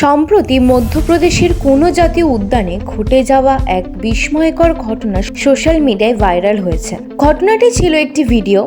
সম্প্রতি মধ্যপ্রদেশের কোনো জাতীয় উদ্যানে ঘটে যাওয়া এক বিস্ময়কর ঘটনা সোশ্যাল মিডিয়ায় ভাইরাল হয়েছে। ঘটনাটি ছিল একটি ভিডিও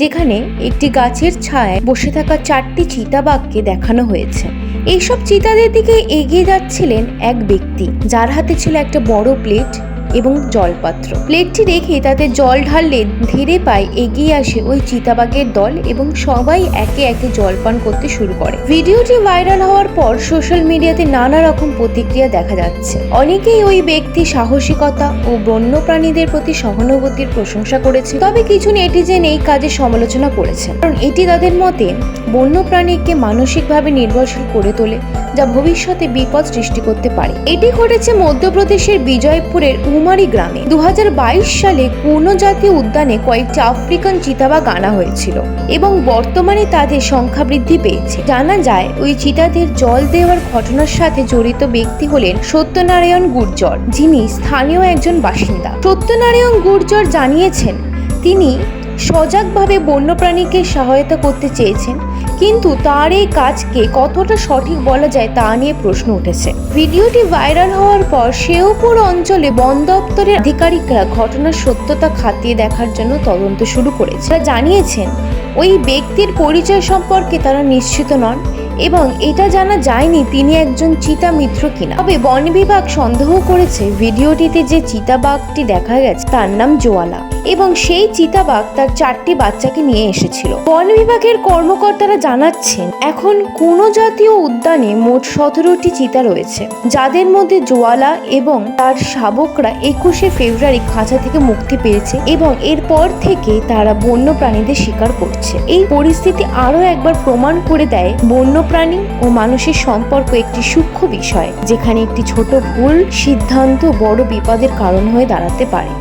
যেখানে একটি গাছের ছায়ায় বসে থাকা চারটি চিতাবাঘকে দেখানো হয়েছে। এইসব চিতাদের দিকে এগিয়ে যাচ্ছিলেন এক ব্যক্তি, যার হাতে ছিল একটা বড় প্লেট এবং জলপাত্র। প্লেটটি রেখে তাতে জল ঢাললে ধীরে পায়ে এগিয়ে আসে ওই চিতাবাঘের দল এবং সবাই একে একে জলপান করতে শুরু করে। ভিডিওটি ভাইরাল হওয়ার পর সোশ্যাল মিডিয়াতে নানা রকম প্রতিক্রিয়া দেখা যাচ্ছে। অনেকেই ওই ব্যক্তি সাহসিকতা ও বন্যপ্রাণীদের প্রতি সহানুভূতির প্রশংসা করেছে। তবে কিছু নেটিজেন এই কাজে সমালোচনা করেছে কারণ এটি তাদের মতে, বন্যপ্রাণীকে মানসিকভাবে নির্ভরশীল করে তোলে যা ভবিষ্যতে বিপদ সৃষ্টি করতে পারে। এটি ঘটেছে মধ্যপ্রদেশের বিজয়পুরের উমারি গ্রামে। দুহাজার বাইশ সালে কোনো জাতীয় উদ্যানে কয়েকটি আফ্রিকান চিতাবাঘ আনা হয়েছিল এবং বর্তমানে তাদের সংখ্যা বৃদ্ধি পেয়েছে। জানা যায়, ওই চিতাদের জল দেওয়ার ঘটনার সাথে জড়িত ব্যক্তি হলেন সত্যনারায়ণ গুর্জর, যিনি স্থানীয় একজন বাসিন্দা। সত্যনারায়ণ গুর্জর জানিয়েছেন, তিনি সজাগভাবে বন্যপ্রাণীকে সহায়তা করতে চেয়েছেন। কিন্তু তার এই কাজকে কতটা সঠিক বলা যায় তা নিয়ে প্রশ্ন উঠেছে। ভিডিওটি ভাইরাল হওয়ার পর শেওপুর অঞ্চলে বন দপ্তরের আধিকারিকরা ঘটনার সত্যতা খাতিয়ে দেখার জন্য তদন্ত শুরু করেছে। তারা জানিয়েছেন, ওই ব্যক্তির পরিচয় সম্পর্কে তারা নিশ্চিত নন। এবং এটা জানা যায়নি তিনি একজন চিতা মিত্র কিনা। তবে বন বিভাগ সন্দেহ করেছে ভিডিওটিতে যে চিতাবাঘটি দেখা গেছে, তার নাম জোয়ালা। এবং সেই চিতাবাঘ তার চারটি বাচ্চাকে নিয়ে এসেছিল। বন বিভাগের কর্মকর্তারা জানাচ্ছেন, এখন কোনো জাতীয় উদ্যানে মোট সতেরোটি চিতা রয়েছে, যাদের মধ্যে জোয়ালা এবং তার শাবকরা একুশে ফেব্রুয়ারি খাঁচা থেকে মুক্তি পেয়েছে এবং এরপর থেকে তারা বন্য প্রাণীদের শিকার করছে। এই পরিস্থিতি আরও একবার প্রমাণ করে দেয় বন্যপ্রাণী ও মানুষের সম্পর্ক একটি সূক্ষ্ম বিষয়, যেখানে একটি ছোট ভুল সিদ্ধান্ত বড় বিপদের কারণ হয়ে দাঁড়াতে পারে।